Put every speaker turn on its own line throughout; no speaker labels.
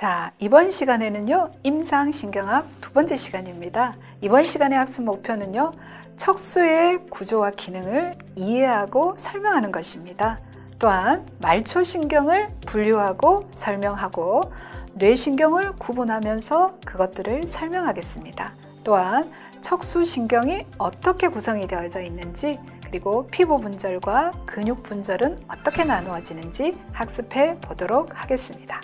자, 이번 시간에는요, 임상신경학 두 번째 시간입니다. 이번 시간의 학습 목표는요, 척수의 구조와 기능을 이해하고 설명하는 것입니다. 또한 말초신경을 분류하고 설명하고 뇌신경을 구분하면서 그것들을 설명하겠습니다. 또한 척수신경이 어떻게 구성이 되어져 있는지 그리고 피부 분절과 근육 분절은 어떻게 나누어지는지 학습해 보도록 하겠습니다.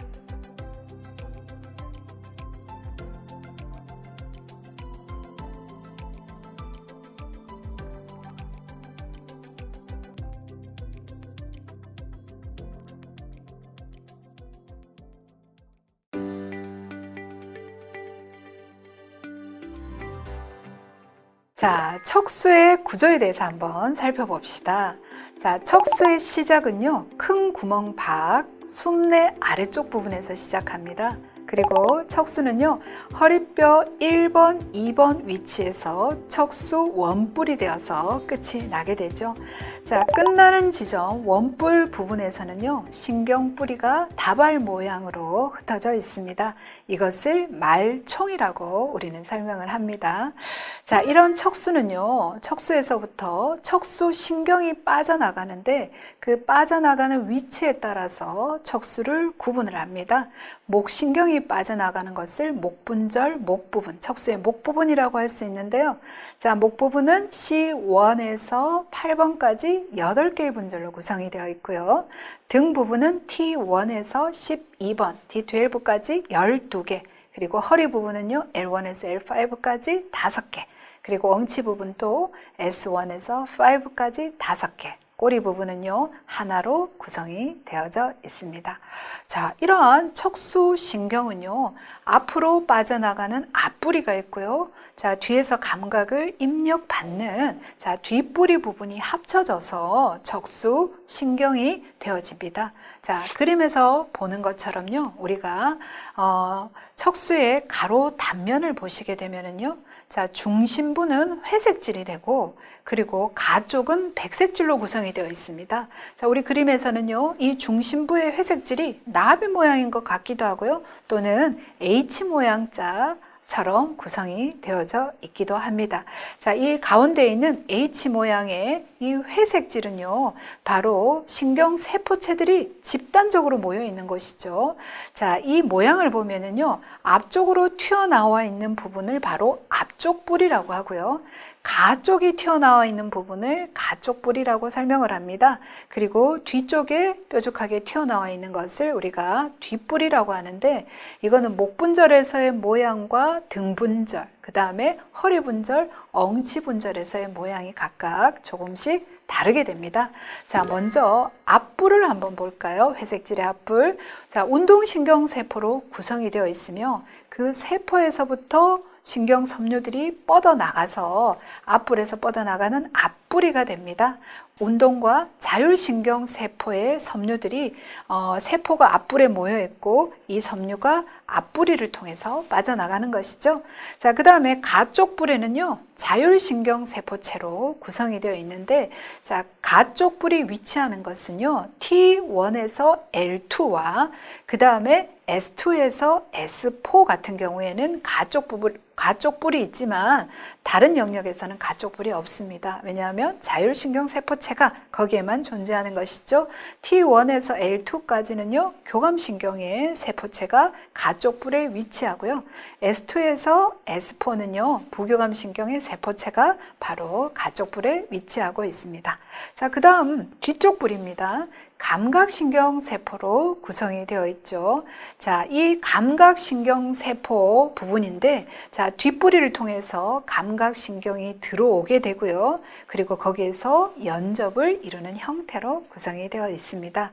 척수의 구조에 대해서 한번 살펴봅시다. 자, 척수의 시작은요, 큰 구멍 밖, 숨내 아래쪽 부분에서 시작합니다. 그리고 척수는요, 허리뼈 1번, 2번 위치에서 척수 원뿔이 되어서 끝이 나게 되죠. 자, 끝나는 지점 원뿔 부분에서는요, 신경뿌리가 다발 모양으로 흩어져 있습니다. 이것을 말총이라고 우리는 설명을 합니다. 자, 이런 척수는요, 척수에서부터 척수 신경이 빠져나가는데 그 빠져나가는 위치에 따라서 척수를 구분을 합니다. 목 신경이 빠져나가는 것을 목분절, 목 부분, 척수의 목 부분이라고 할 수 있는데요. 자, 목 부분은 C1에서 8번까지 8개의 분절로 구성이 되어 있고요. 등 부분은 T1에서 12번, T12까지 12개, 그리고 허리 부분은요, L1에서 L5까지 5개, 그리고 엉치 부분도 S1에서 5까지 5개, 꼬리 부분은요, 하나로 구성이 되어져 있습니다. 자, 이러한 척수 신경은요, 앞으로 빠져나가는 앞뿌리가 있고요. 자, 뒤에서 감각을 입력받는 자, 뒷뿌리 부분이 합쳐져서 척수 신경이 되어집니다. 자, 그림에서 보는 것처럼요, 우리가 어, 척수의 가로 단면을 보시게 되면은요, 자, 중심부는 회색질이 되고 그리고 가쪽은 백색질로 구성이 되어 있습니다. 자, 우리 그림에서는요, 이 중심부의 회색질이 나비 모양인 것 같기도 하고요, 또는 H 모양자 처럼 구성이 되어져 있기도 합니다. 자, 이 가운데 있는 H 모양의 이 회색질은요, 바로 신경 세포체들이 집단적으로 모여 있는 것이죠. 자, 이 모양을 보면은요, 앞쪽으로 튀어나와 있는 부분을 바로 앞쪽 뿌리라고 하고요. 가쪽이 튀어나와 있는 부분을 가쪽 뿌리라고 설명을 합니다. 그리고 뒤쪽에 뾰족하게 튀어나와 있는 것을 우리가 뒷뿌리라고 하는데 이거는 목분절에서의 모양과 등분절, 그 다음에 허리분절, 엉치분절에서의 모양이 각각 조금씩 다르게 됩니다. 자, 먼저 앞불을 한번 볼까요? 회색질의 앞불. 자, 운동신경세포로 구성이 되어 있으며 그 세포에서부터 신경 섬유들이 뻗어나가서 앞불에서 뻗어나가는 앞뿌리가 됩니다. 운동과 자율신경 세포의 섬유들이 어, 세포가 앞불에 모여 있고 이 섬유가 앞뿌리를 통해서 빠져나가는 것이죠. 자, 그 다음에 가쪽 뿔에는요, 자율신경 세포체로 구성이 되어 있는데, 자, 가쪽 뿔이 위치하는 것은요, T1에서 L2와 그 다음에 S2에서 S4 같은 경우에는 가쪽 부분, 가쪽 뿔이 있지만 다른 영역에서는 가쪽 뿔이 없습니다. 왜냐하면 자율신경 세포체가 거기에만 존재하는 것이죠. T1에서 L2까지는요, 교감신경의 세포체가 가쪽 뿔에 위치하고요. S2에서 S4는요, 부교감신경의 세포체가 바로 가쪽 뿔에 위치하고 있습니다. 자, 그 다음 뒤쪽 뿔입니다. 감각신경 세포로 구성이 되어 있죠. 자, 이 감각신경 세포 부분인데, 자, 뒷뿌리를 통해서 감각신경이 들어오게 되고요. 그리고 거기에서 연접을 이루는 형태로 구성이 되어 있습니다.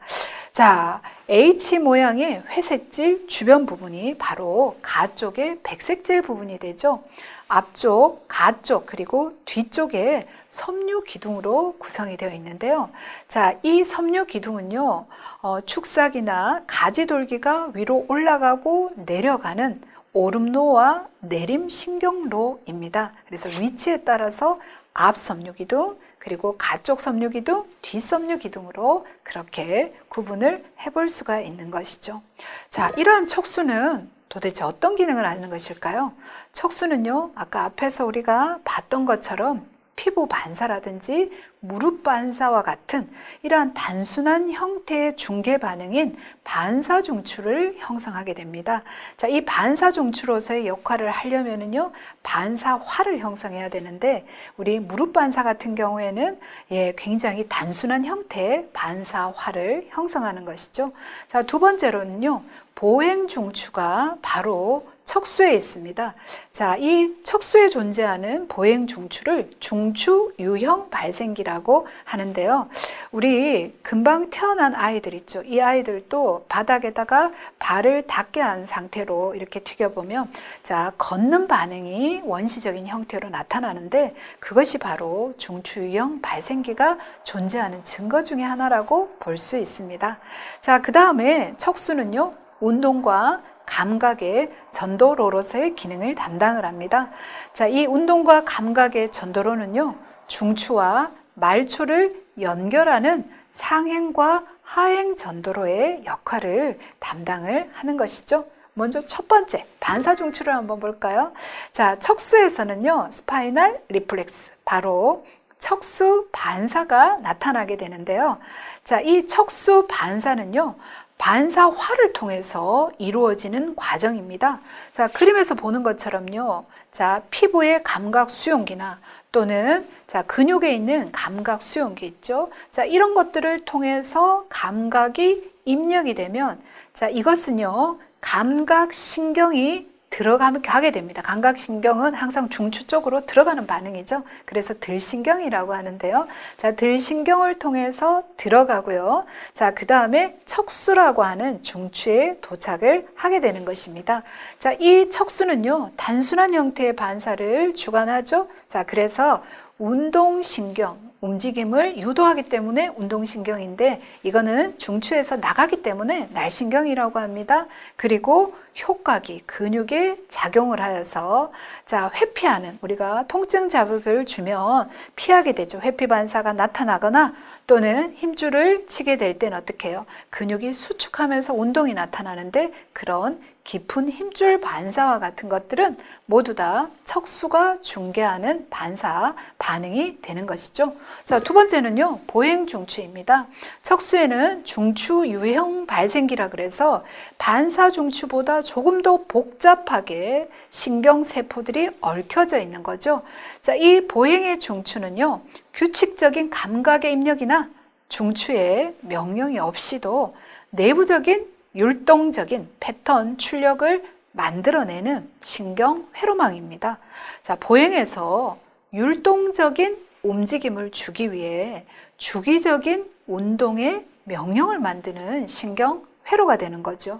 자, H 모양의 회색질 주변 부분이 바로 가 쪽의 백색질 부분이 되죠. 앞쪽, 가쪽, 그리고 뒤쪽에 섬유 기둥으로 구성이 되어 있는데요. 자, 이 섬유 기둥은요, 어, 축삭이나 가지돌기가 위로 올라가고 내려가는 오름로와 내림 신경로입니다. 그래서 위치에 따라서 앞 섬유 기둥, 그리고 가쪽 섬유 기둥, 뒷 섬유 기둥으로 그렇게 구분을 해볼 수가 있는 것이죠. 자, 이러한 척수는 도대체 어떤 기능을 하는 것일까요? 척수는요, 아까 앞에서 우리가 봤던 것처럼 피부 반사라든지 무릎 반사와 같은 이러한 단순한 형태의 중계 반응인 반사 중추를 형성하게 됩니다. 자, 이 반사 중추로서의 역할을 하려면은요, 반사화를 형성해야 되는데, 우리 무릎 반사 같은 경우에는 예, 굉장히 단순한 형태의 반사화를 형성하는 것이죠. 자, 두 번째로는요, 보행 중추가 바로 척수에 있습니다. 자, 이 척수에 존재하는 보행 중추를 중추 유형 발생기라고 하는데요. 우리 금방 태어난 아이들 있죠. 이 아이들도 바닥에다가 발을 닿게 한 상태로 이렇게 튀겨보면 자, 걷는 반응이 원시적인 형태로 나타나는데 그것이 바로 중추 유형 발생기가 존재하는 증거 중의 하나라고 볼 수 있습니다. 자, 그 다음에 척수는요. 운동과 감각의 전도로로서의 기능을 담당을 합니다. 자, 이 운동과 감각의 전도로는요, 중추와 말초를 연결하는 상행과 하행 전도로의 역할을 담당을 하는 것이죠. 먼저 첫 번째, 반사 중추를 한번 볼까요? 자, 척수에서는요, 스파이널 리플렉스, 바로 척수 반사가 나타나게 되는데요. 자, 이 척수 반사는요, 반사화를 통해서 이루어지는 과정입니다. 자, 그림에서 보는 것처럼요. 자, 피부의 감각 수용기나 또는 자, 근육에 있는 감각 수용기 있죠. 자, 이런 것들을 통해서 감각이 입력이 되면 자, 이것은요. 감각 신경이 들어가게 됩니다. 감각신경은 항상 중추 쪽으로 들어가는 반응이죠. 그래서 들신경이라고 하는데요. 자, 들신경을 통해서 들어가고요. 자, 그 다음에 척수라고 하는 중추에 도착을 하게 되는 것입니다. 자, 이 척수는요, 단순한 형태의 반사를 주관하죠. 자, 그래서 운동신경, 움직임을 유도하기 때문에 운동신경인데 이거는 중추에서 나가기 때문에 날신경이라고 합니다. 그리고 효과기, 근육에 작용을 하여서 자, 회피하는 우리가 통증 자극을 주면 피하게 되죠. 회피 반사가 나타나거나 또는 힘줄을 치게 될 때는 어떻게 해요? 근육이 수축하면서 운동이 나타나는데 그런 깊은 힘줄 반사와 같은 것들은 모두 다 척수가 중개하는 반사 반응이 되는 것이죠. 자, 두 번째는요, 보행 중추입니다. 척수에는 중추 유형 발생기라 그래서 반사 중추보다 조금 더 복잡하게 신경 세포들이 얽혀져 있는 거죠. 자, 이 보행의 중추는요, 규칙적인 감각의 입력이나 중추의 명령이 없이도 내부적인 율동적인 패턴 출력을 만들어내는 신경 회로망입니다. 자, 보행에서 율동적인 움직임을 주기 위해 주기적인 운동의 명령을 만드는 신경 회로가 되는 거죠.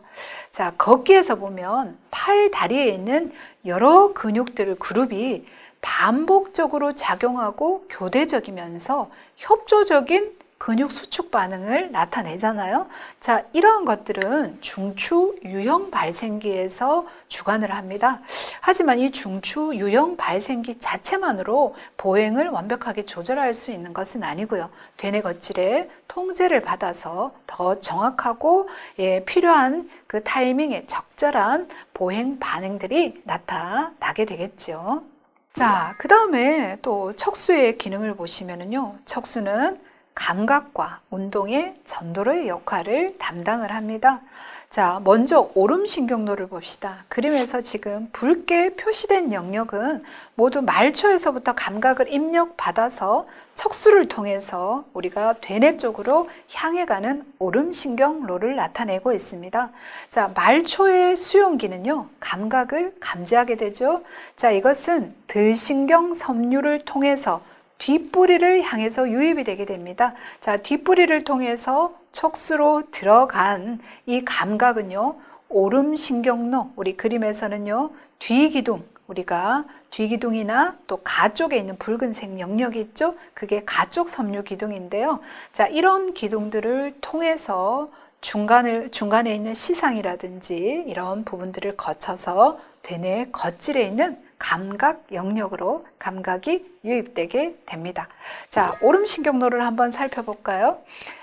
자, 걷기에서 보면 팔, 다리에 있는 여러 근육들 그룹이 반복적으로 작용하고 교대적이면서 협조적인 근육 수축 반응을 나타내잖아요. 자, 이러한 것들은 중추 유형 발생기에서 주관을 합니다. 하지만 이 중추 유형 발생기 자체만으로 보행을 완벽하게 조절할 수 있는 것은 아니고요. 되뇌 거칠의 통제를 받아서 더 정확하고 예, 필요한 그 타이밍에 적절한 보행 반응들이 나타나게 되겠죠. 자, 그 다음에 또 척수의 기능을 보시면은요, 척수는 감각과 운동의 전도로의 역할을 담당을 합니다. 자, 먼저 오름신경로를 봅시다. 그림에서 지금 붉게 표시된 영역은 모두 말초에서부터 감각을 입력받아서 척수를 통해서 우리가 되뇌 쪽으로 향해 가는 오름신경로를 나타내고 있습니다. 자, 말초의 수용기는요, 감각을 감지하게 되죠. 자, 이것은 들신경 섬유를 통해서 뒷뿌리를 향해서 유입이 되게 됩니다. 자, 뒷뿌리를 통해서 척수로 들어간 이 감각은요, 오름신경로, 우리 그림에서는요, 뒤기둥, 우리가 뒤기둥이나 또 가 쪽에 있는 붉은색 영역이 있죠? 그게 가쪽 섬유 기둥인데요. 자, 이런 기둥들을 통해서 중간을, 중간에 있는 시상이라든지 이런 부분들을 거쳐서 되뇌 겉질에 있는 감각 영역으로 감각이 유입되게 됩니다. 자, 오름신경로를 한번 살펴볼까요?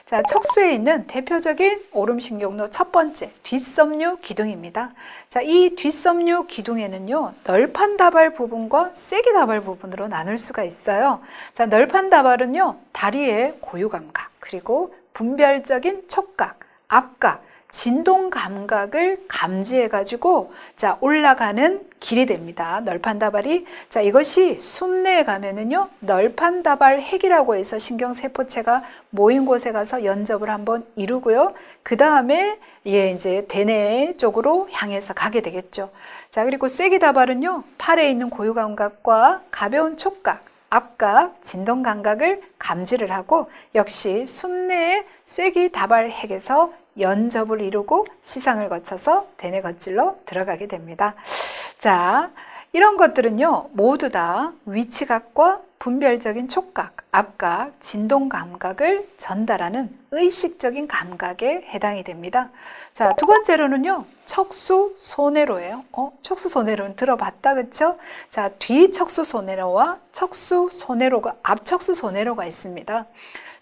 자, 척수에 있는 대표적인 오름신경로 첫 번째, 뒷섬유 기둥입니다. 자, 이 뒷섬유 기둥에는요, 널판 다발 부분과 쐐기 다발 부분으로 나눌 수가 있어요. 자, 널판 다발은요, 다리의 고유 감각, 그리고 분별적인 촉각, 압각, 진동 감각을 감지해 가지고 자 올라가는 길이 됩니다. 널판다발이 자 이것이 숨내에 가면은요 널판다발 핵이라고 해서 신경 세포체가 모인 곳에 가서 연접을 한번 이루고요. 그 다음에 예 이제 대뇌 쪽으로 향해서 가게 되겠죠. 자 그리고 쐐기다발은요 팔에 있는 고유 감각과 가벼운 촉각 압각, 진동 감각을 감지를 하고 역시 숨내의 쐐기 다발 핵에서 연접을 이루고 시상을 거쳐서 겉질로 들어가게 됩니다. 자, 이런 것들은요, 모두 다 위치각과 분별적인 촉각, 압각, 진동 감각을 전달하는 의식적인 감각에 해당이 됩니다. 자, 두 번째로는요, 척수 소내로예요. 어, 척수 소내로는 들어봤다, 그쵸? 자, 뒤 척수 소내로와 척수 소내로가, 앞 척수 소내로가 있습니다.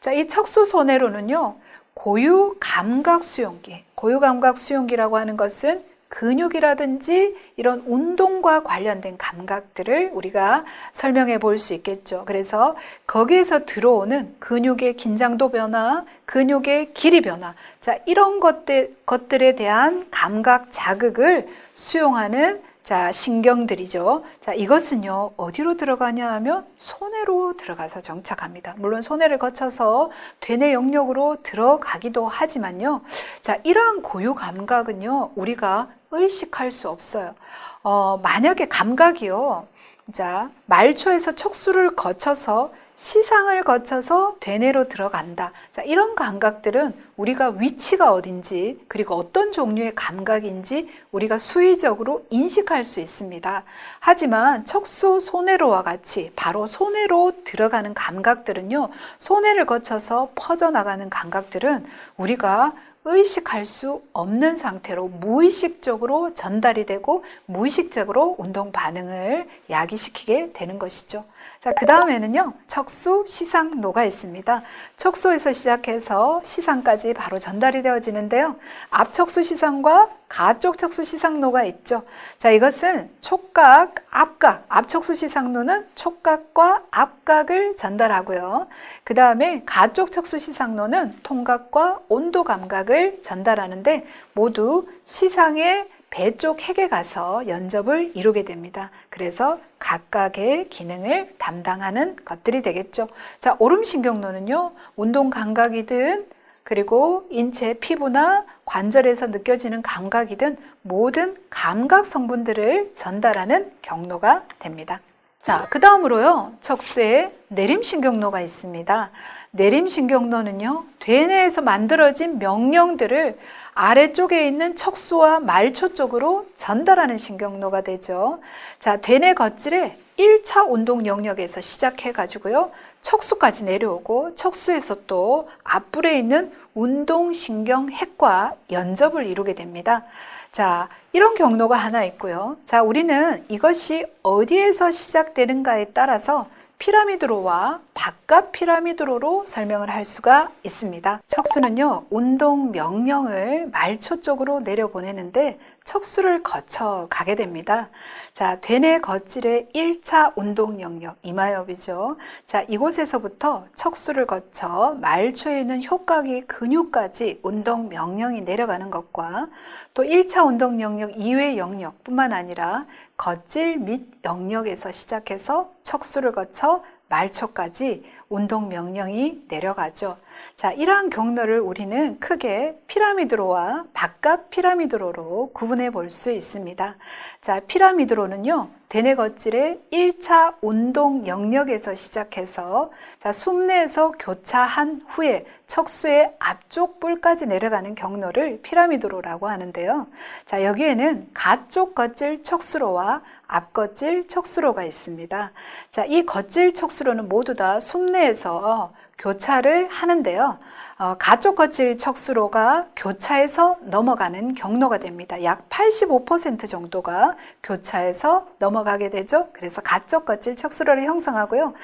자, 이 척수 소내로는요, 고유 감각 수용기. 고유 감각 수용기라고 하는 것은 근육이라든지 이런 운동과 관련된 감각들을 우리가 설명해 볼 수 있겠죠. 그래서 거기에서 들어오는 근육의 긴장도 변화, 근육의 길이 변화. 자, 이런 것들, 것들에 대한 감각 자극을 수용하는 자, 신경들이죠. 자, 이것은요, 어디로 들어가냐 하면 손해로 들어가서 정착합니다. 물론 손해를 거쳐서 되뇌 영역으로 들어가기도 하지만요. 자, 이러한 고유 감각은요, 우리가 의식할 수 없어요. 어, 만약에 감각이요. 자, 말초에서 척수를 거쳐서 시상을 거쳐서 되뇌로 들어간다. 자, 이런 감각들은 우리가 위치가 어딘지 그리고 어떤 종류의 감각인지 우리가 수의적으로 인식할 수 있습니다. 하지만 척수 손해로와 같이 바로 손해로 들어가는 감각들은요. 손해를 거쳐서 퍼져나가는 감각들은 우리가 의식할 수 없는 상태로 무의식적으로 전달이 되고 무의식적으로 운동 반응을 야기시키게 되는 것이죠. 자, 그 다음에는요, 척수 시상 노가 있습니다. 척수에서 시작해서 시상까지 바로 전달이 되어지는데요. 앞척수 시상과 가쪽 척수 시상노가 있죠. 자, 이것은 촉각, 압각, 앞척수 시상노는 촉각과 압각을 전달하고요. 그 다음에 가쪽 척수 시상노는 통각과 온도 감각을 전달하는데 모두 시상의 배쪽 핵에 가서 연접을 이루게 됩니다. 그래서 각각의 기능을 담당하는 것들이 되겠죠. 자, 오름신경로는요, 운동 감각이든 그리고 인체 피부나 관절에서 느껴지는 감각이든 모든 감각 성분들을 전달하는 경로가 됩니다. 자, 그 다음으로요, 척수에 내림신경로가 있습니다. 내림신경로는요, 대뇌에서 만들어진 명령들을 아래쪽에 있는 척수와 말초 쪽으로 전달하는 신경로가 되죠. 자, 대뇌 겉질의 1차 운동 영역에서 시작해 가지고요. 척수까지 내려오고 척수에서 또 앞불에 있는 운동신경 핵과 연접을 이루게 됩니다. 자, 이런 경로가 하나 있고요. 자, 우리는 이것이 어디에서 시작되는가에 따라서 피라미드로와 바깥 피라미드로로 설명을 할 수가 있습니다. 척수는요, 운동 명령을 말초 쪽으로 내려보내는데 척수를 거쳐 가게 됩니다. 자, 되뇌 겉질의 1차 운동 영역, 이마엽이죠. 자, 이곳에서부터 척수를 거쳐 말초에 있는 효각이 근육까지 운동 명령이 내려가는 것과 또 1차 운동 영역 이외 영역뿐만 아니라 겉질 및 영역에서 시작해서 척수를 거쳐 말초까지 운동 명령이 내려가죠. 자, 이러한 경로를 우리는 크게 피라미드로와 바깥 피라미드로로 구분해 볼 수 있습니다. 자, 피라미드로는요, 대뇌 겉질의 1차 운동 영역에서 시작해서 자, 숨내에서 교차한 후에 척수의 앞쪽 뿔까지 내려가는 경로를 피라미드로라고 하는데요. 자, 여기에는 가쪽 겉질 척수로와 앞겉질 척수로가 있습니다. 자, 이 겉질 척수로는 모두 다 숨내에서 교차를 하는데요. 어, 가쪽 거칠 척수로가 교차해서 넘어가는 경로가 됩니다. 약 85% 정도가 교차해서 넘어가게 되죠. 그래서 가쪽 거칠 척수로를 형성하고요.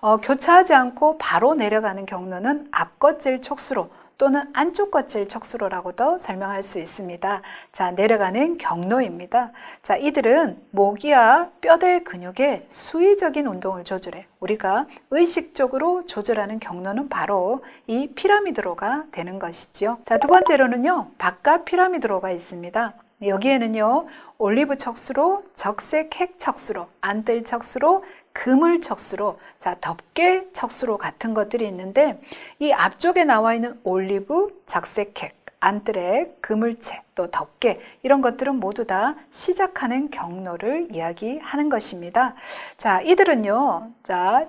어, 교차하지 않고 바로 내려가는 경로는 앞 거칠 척수로 또는 안쪽 거칠 척수로라고도 설명할 수 있습니다. 자, 내려가는 경로입니다. 자, 이들은 모기와 뼈대 근육의 수위적인 운동을 조절해. 우리가 의식적으로 조절하는 경로는 바로 이 피라미드로가 되는 것이지요. 자, 두 번째로는요, 바깥 피라미드로가 있습니다. 여기에는요, 올리브 척수로, 적색 핵 척수로, 안뜰 척수로, 그물 척수로, 자, 덮개 척수로 같은 것들이 있는데 이 앞쪽에 나와 있는 올리브, 적색핵, 안뜰액, 그물체, 또 덮개 이런 것들은 모두 다 시작하는 경로를 이야기하는 것입니다. 자, 이들은요, 자,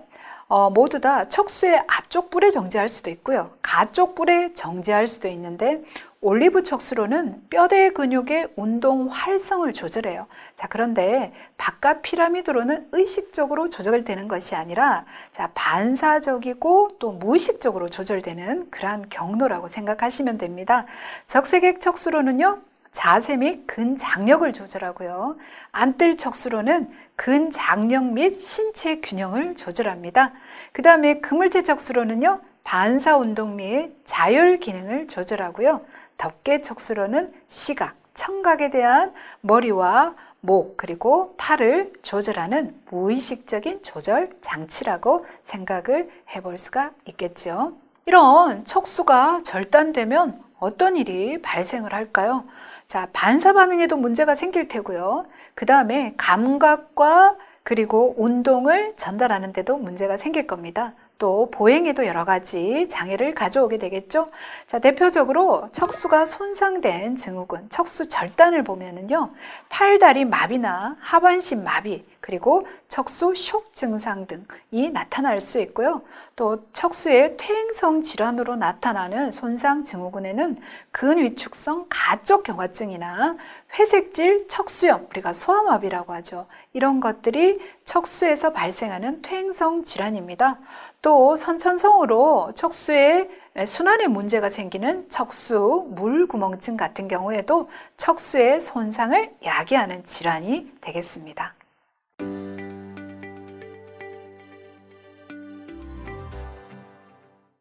어, 모두 다 척수의 앞쪽 뿔에 정지할 수도 있고요. 가쪽 뿔에 정지할 수도 있는데 올리브 척수로는 뼈대 근육의 운동 활성을 조절해요. 자, 그런데 바깥 피라미드로는 의식적으로 조절되는 것이 아니라 자, 반사적이고 또 무의식적으로 조절되는 그러한 경로라고 생각하시면 됩니다. 적색액 척수로는요. 자세 및 근장력을 조절하고요. 안뜰 척수로는 근장력 및 신체 균형을 조절합니다. 그 다음에 그물체 척수로는요. 반사 운동 및 자율 기능을 조절하고요. 덮개 척수로는 시각, 청각에 대한 머리와 목 그리고 팔을 조절하는 무의식적인 조절 장치라고 생각을 해볼 수가 있겠죠. 이런 척수가 절단되면 어떤 일이 발생을 할까요? 자, 반사 반응에도 문제가 생길 테고요. 그 다음에 감각과 그리고 운동을 전달하는 데도 문제가 생길 겁니다. 또 보행에도 여러 가지 장애를 가져오게 되겠죠. 자, 대표적으로 척수가 손상된 증후군, 척수 절단을 보면은요. 팔다리 마비나 하반신 마비, 그리고 척수 쇼 증상 등이 나타날 수 있고요. 또 척수의 퇴행성 질환으로 나타나는 손상 증후군에는 근위축성 가쪽 경화증이나 회색질 척수염, 우리가 소아마비라고 하죠. 이런 것들이 척수에서 발생하는 퇴행성 질환입니다. 또 선천성으로 척수에 순환에 문제가 생기는 척수 물구멍증 같은 경우에도 척수의 손상을 야기하는 질환이 되겠습니다.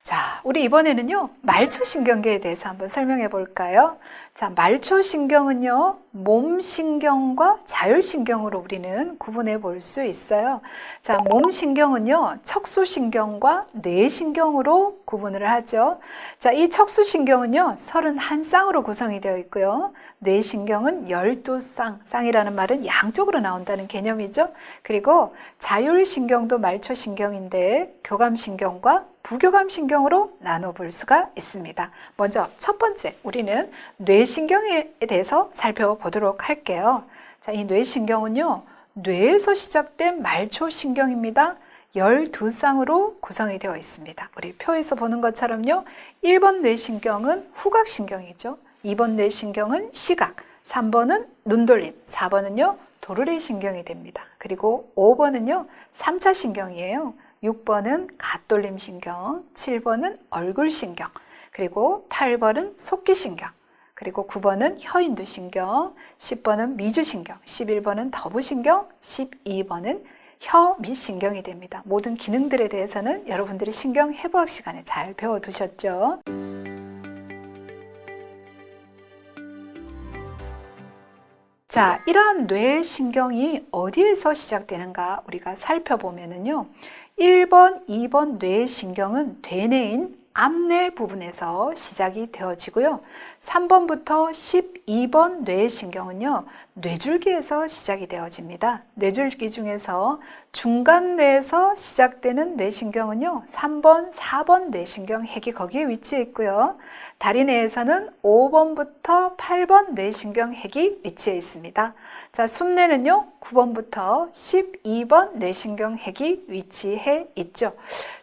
자, 우리 이번에는요, 말초신경계에 대해서 한번 설명해 볼까요? 자, 말초신경은요, 몸신경과 자율신경으로 우리는 구분해 볼 수 있어요. 자, 몸신경은요, 척수신경과 뇌신경으로 구분을 하죠. 자, 이 척수신경은요, 31쌍으로 구성이 되어 있고요. 뇌신경은 12쌍, 쌍이라는 말은 양쪽으로 나온다는 개념이죠. 그리고 자율신경도 말초신경인데 교감신경과 부교감 신경으로 나눠볼 수가 있습니다. 먼저 첫 번째, 우리는 뇌신경에 대해서 살펴보도록 할게요. 자, 이 뇌신경은요, 뇌에서 시작된 말초 신경입니다. 12쌍으로 구성이 되어 있습니다. 우리 표에서 보는 것처럼요, 1번 뇌신경은 후각신경이죠. 2번 뇌신경은 시각, 3번은 눈돌림, 4번은요, 도르래 신경이 됩니다. 그리고 5번은요, 3차 신경이에요. 6번은 갓돌림 신경, 7번은 얼굴 신경, 그리고 8번은 속기 신경, 그리고 9번은 혀인두 신경, 10번은 미주 신경, 11번은 더부 신경, 12번은 혀및 신경이 됩니다. 모든 기능들에 대해서는 여러분들이 신경 해부학 시간에 잘 배워 두셨죠? 자, 이러한 뇌 신경이 어디에서 시작되는가 우리가 살펴보면은요. 1번, 2번 뇌신경은 대뇌인 앞뇌 부분에서 시작이 되어지고요. 3번부터 12번 뇌신경은요, 뇌줄기에서 시작이 되어집니다. 뇌줄기 중에서 중간 뇌에서 시작되는 뇌신경은요, 3번, 4번 뇌신경 핵이 거기에 위치해 있고요. 다리 내에서는 5번부터 8번 뇌신경 핵이 위치해 있습니다. 자, 숨내는요, 9번부터 12번 뇌신경 핵이 위치해 있죠.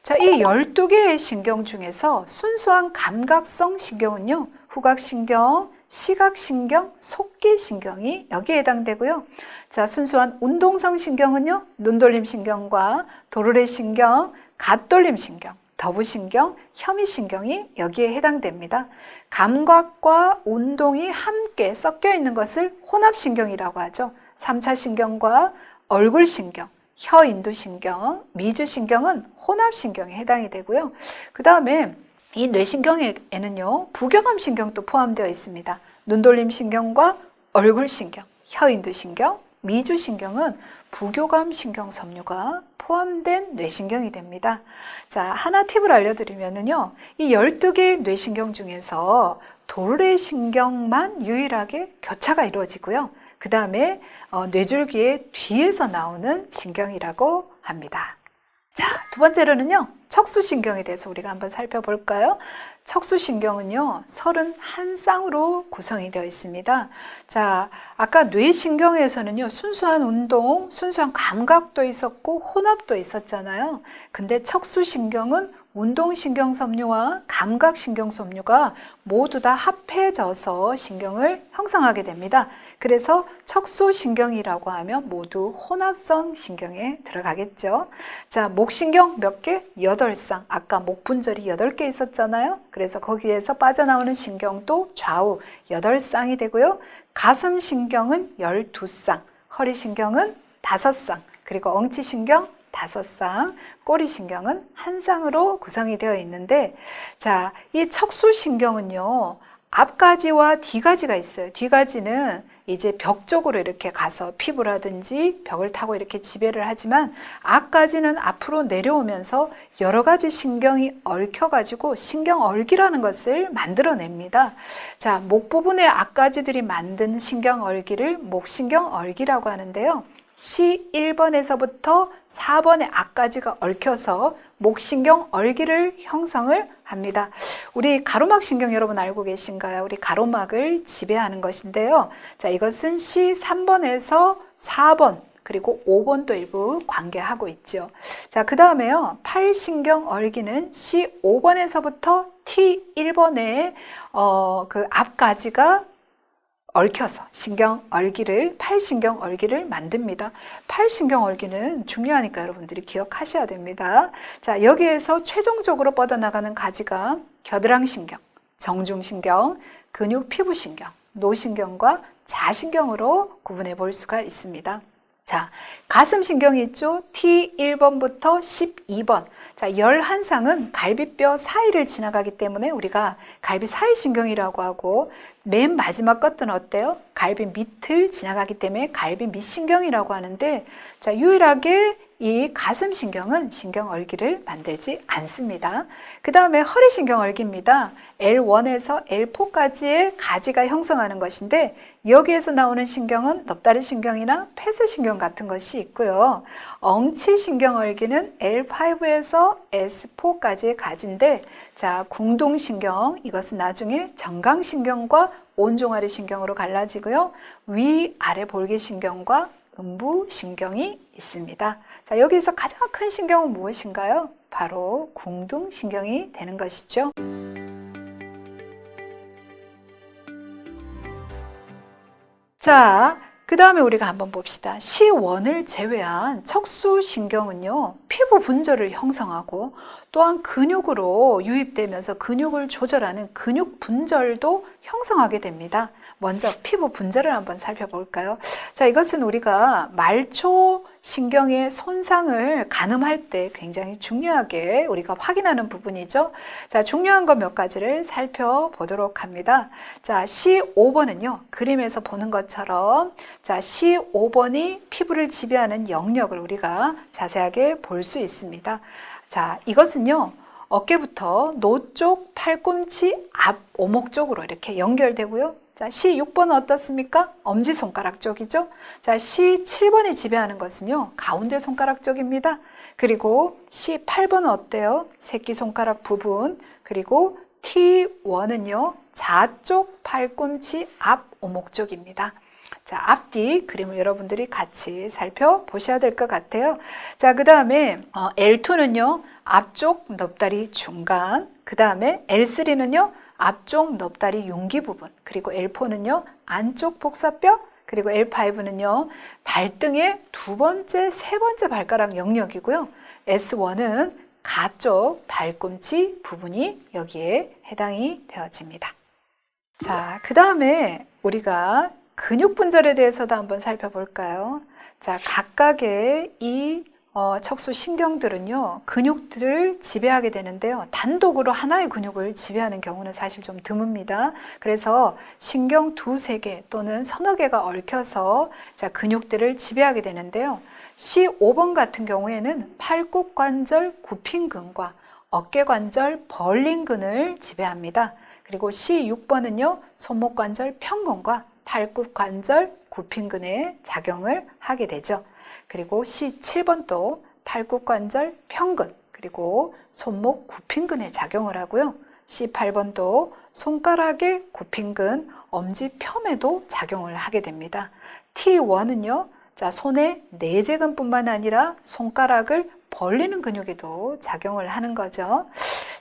자, 이 12개의 신경 중에서 순수한 감각성 신경은요, 후각신경, 시각신경, 속기신경이 여기에 해당되고요. 자, 순수한 운동성 신경은요, 눈돌림 신경과 도르래 신경, 갓돌림 신경, 더부신경, 혐의신경이 여기에 해당됩니다. 감각과 운동이 함께 섞여 있는 것을 혼합신경이라고 하죠. 3차 신경과 얼굴 신경, 혀인두 신경, 미주 신경은 혼합 신경에 해당이 되고요. 그 다음에 이 뇌신경에는요, 부교감신경도 포함되어 있습니다. 눈돌림 신경과 얼굴 신경, 혀인두 신경, 미주 신경은 부교감 신경 섬유가 포함된 뇌신경이 됩니다. 자, 하나 팁을 알려드리면요. 이 12개의 뇌신경 중에서 도래신경만 유일하게 교차가 이루어지고요. 그 다음에 어, 뇌줄기의 뒤에서 나오는 신경이라고 합니다. 자, 두 번째로는요. 척수신경에 대해서 우리가 한번 살펴볼까요? 척수신경은요, 31쌍으로 구성이 되어 있습니다. 자, 아까 뇌신경에서는요, 순수한 운동, 순수한 감각도 있었고, 혼합도 있었잖아요. 근데 척수신경은 운동신경섬유와 감각신경섬유가 모두 다 합해져서 신경을 형성하게 됩니다. 그래서 척수신경이라고 하면 모두 혼합성 신경에 들어가겠죠. 자, 목신경 몇 개? 8쌍. 아까 목분절이 8개 있었잖아요. 그래서 거기에서 빠져나오는 신경도 좌우 8쌍이 되고요. 가슴신경은 12쌍, 허리신경은 5쌍, 그리고 엉치신경 다섯 쌍, 꼬리 신경은 한 쌍으로 구성이 되어 있는데, 자, 이 척수 신경은요, 앞가지와 뒤가지가 있어요. 뒤가지는 이제 벽 쪽으로 이렇게 가서 피부라든지 벽을 타고 이렇게 지배를 하지만 앞가지는 앞으로 내려오면서 여러 가지 신경이 얽혀가지고 신경얼기라는 것을 만들어냅니다. 자, 목 부분의 앞가지들이 만든 신경얼기를 목신경얼기라고 하는데요. C1번에서부터 4번의 앞가지가 얽혀서 목신경 얼기를 형성을 합니다. 우리 가로막 신경 여러분 알고 계신가요? 우리 가로막을 지배하는 것인데요. 자, 이것은 C3번에서 4번 그리고 5번도 일부 관계하고 있죠. 자, 그 다음에요. 팔신경 얼기는 C5번에서부터 T1번의 어, 그 앞가지가 얽혀서 신경 얼기를 팔신경 얼기를 만듭니다. 팔신경 얼기는 중요하니까 여러분들이 기억하셔야 됩니다. 자, 여기에서 최종적으로 뻗어나가는 가지가 겨드랑신경, 정중신경, 근육 피부신경, 노신경과 자신경으로 구분해 볼 수가 있습니다. 자, 가슴 신경이 있죠. T1번부터 12번. 자, 11상은 갈비뼈 사이를 지나가기 때문에 우리가 갈비 사이 신경이라고 하고 맨 마지막 것들은 어때요? 갈비 밑을 지나가기 때문에 갈비 밑신경이라고 하는데 자, 유일하게 이 가슴 신경은 신경 얼기를 만들지 않습니다. 그 다음에 허리 신경 얼기입니다. L1에서 L4까지의 가지가 형성하는 것인데 여기에서 나오는 신경은 넙다리 신경이나 폐쇄 신경 같은 것이 있고요. 엉치 신경 얼기는 L5에서 S4까지의 가지인데 자, 궁동 신경 이것은 나중에 정강 신경과 온종아리 신경으로 갈라지고요. 위 아래 볼기 신경과 음부 신경이 있습니다. 자, 여기서 가장 큰 신경은 무엇인가요? 바로 궁둥신경이 되는 것이죠. 자, 그 다음에 우리가 한번 봅시다. C1을 제외한 척수신경은요, 피부 분절을 형성하고 또한 근육으로 유입되면서 근육을 조절하는 근육 분절도 형성하게 됩니다. 먼저 피부 분절을 한번 살펴볼까요? 자, 이것은 우리가 말초 신경의 손상을 가늠할 때 굉장히 중요하게 우리가 확인하는 부분이죠. 자, 중요한 것 몇 가지를 살펴보도록 합니다. 자, C5번은요, 그림에서 보는 것처럼 자, C5번이 피부를 지배하는 영역을 우리가 자세하게 볼 수 있습니다. 자, 이것은요, 어깨부터 노 쪽 팔꿈치 앞 오목 쪽으로 이렇게 연결되고요. 자, C6번은 어떻습니까? 엄지손가락 쪽이죠. 자, C7번이 지배하는 것은요, 가운데 손가락 쪽입니다. 그리고 C8번은 어때요? 새끼손가락 부분. 그리고 T1은요, 좌쪽 팔꿈치 앞 오목 쪽입니다. 자, 앞뒤 그림을 여러분들이 같이 살펴보셔야 될 것 같아요. 자, 그 다음에 어, L2는요, 앞쪽 넙다리 중간. 그 다음에 L3는요, 앞쪽 넙다리 용기 부분, 그리고 L4는요, 안쪽 복사뼈, 그리고 L5는요, 발등의 두 번째, 세 번째 발가락 영역이고요. S1은 가쪽 발꿈치 부분이 여기에 해당이 되어집니다. 자, 그 다음에 우리가 근육 분절에 대해서도 한번 살펴볼까요? 자, 각각의 이 어, 척수 신경들은요, 근육들을 지배하게 되는데요. 단독으로 하나의 근육을 지배하는 경우는 사실 좀 드뭅니다. 그래서 신경 두세 개 또는 서너 개가 얽혀서 자, 근육들을 지배하게 되는데요. C5번 같은 경우에는 팔굽관절 굽힌근과 어깨관절 벌린근을 지배합니다. 그리고 C6번은요, 손목관절 평근과 팔굽관절 굽힌근에 작용을 하게 되죠. 그리고 C7번 도 팔굽관절 평근 그리고 손목 굽힌근에 작용을 하고요. C8번도 손가락의 굽힌근 엄지 펴에도 작용을 하게 됩니다. T1은요. 자, 손의 내재근뿐만 아니라 손가락을 벌리는 근육에도 작용을 하는 거죠.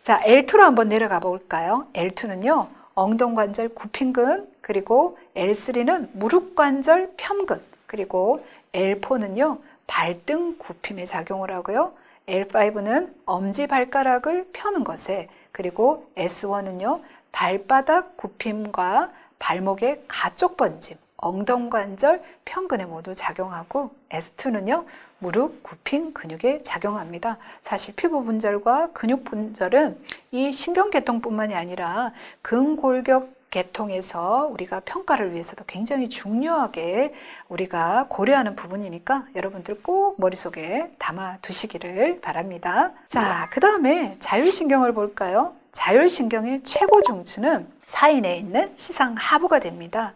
자, L2로 한번 내려가 볼까요? L2는요. 엉덩관절 굽힌근 그리고 L3는 무릎관절 편근 그리고 L4는요, 발등 굽힘에 작용을 하고요. L5는 엄지 발가락을 펴는 것에, 그리고 S1은요, 발바닥 굽힘과 발목의 가쪽 번짐, 엉덩관절 편근에 모두 작용하고, S2는요, 무릎 굽힘 근육에 작용합니다. 사실 피부 분절과 근육 분절은 이 신경계통뿐만이 아니라 근골격 계통에서 우리가 평가를 위해서도 굉장히 중요하게 우리가 고려하는 부분이니까 여러분들 꼭 머릿속에 담아 두시기를 바랍니다. 자, 그 다음에 자율신경을 볼까요? 자율신경의 최고 중추는 사인에 있는 시상하부가 됩니다.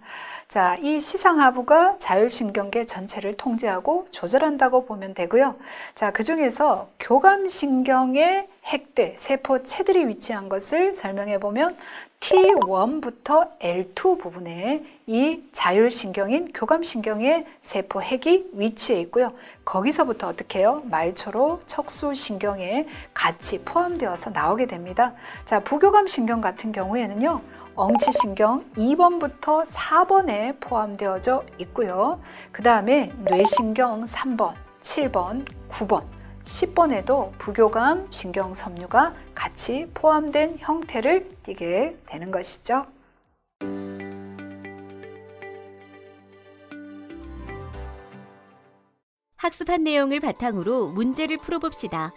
자, 이 시상하부가 자율신경계 전체를 통제하고 조절한다고 보면 되고요. 자, 그 중에서 교감신경의 핵들, 세포체들이 위치한 것을 설명해 보면 T1부터 L2 부분에 이 자율신경인 교감신경의 세포 핵이 위치해 있고요. 거기서부터 어떻게 해요? 말초로 척수신경에 같이 포함되어서 나오게 됩니다. 자, 부교감신경 같은 경우에는요. 엉치신경 2번부터 4번에 포함되어져 있고요. 그 다음에 뇌신경 3번, 7번, 9번, 10번에도 부교감 신경 섬유가 같이 포함된 형태를 띠게 되는 것이죠.
학습한 내용을 바탕으로 문제를 풀어봅시다.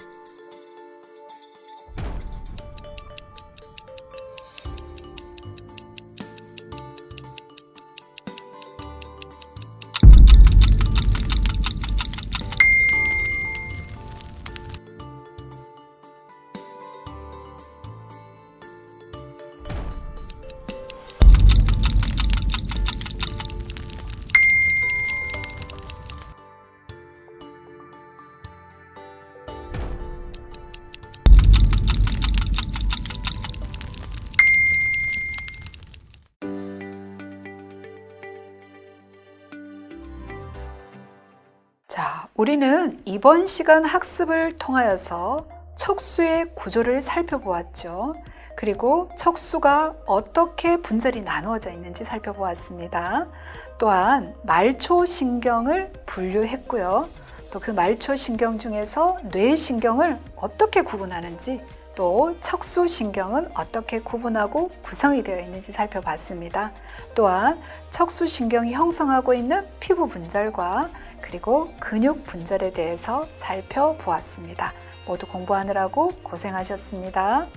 우리는 이번 시간 학습을 통하여서 척수의 구조를 살펴보았죠. 그리고 척수가 어떻게 분절이 나누어져 있는지 살펴보았습니다. 또한 말초 신경을 분류했고요. 또 그 말초 신경 중에서 뇌 신경을 어떻게 구분하는지 또 척수 신경은 어떻게 구분하고 구성이 되어 있는지 살펴봤습니다. 또한 척수 신경이 형성하고 있는 피부 분절과 그리고 근육 분절에 대해서 살펴보았습니다. 모두 공부하느라고 고생하셨습니다.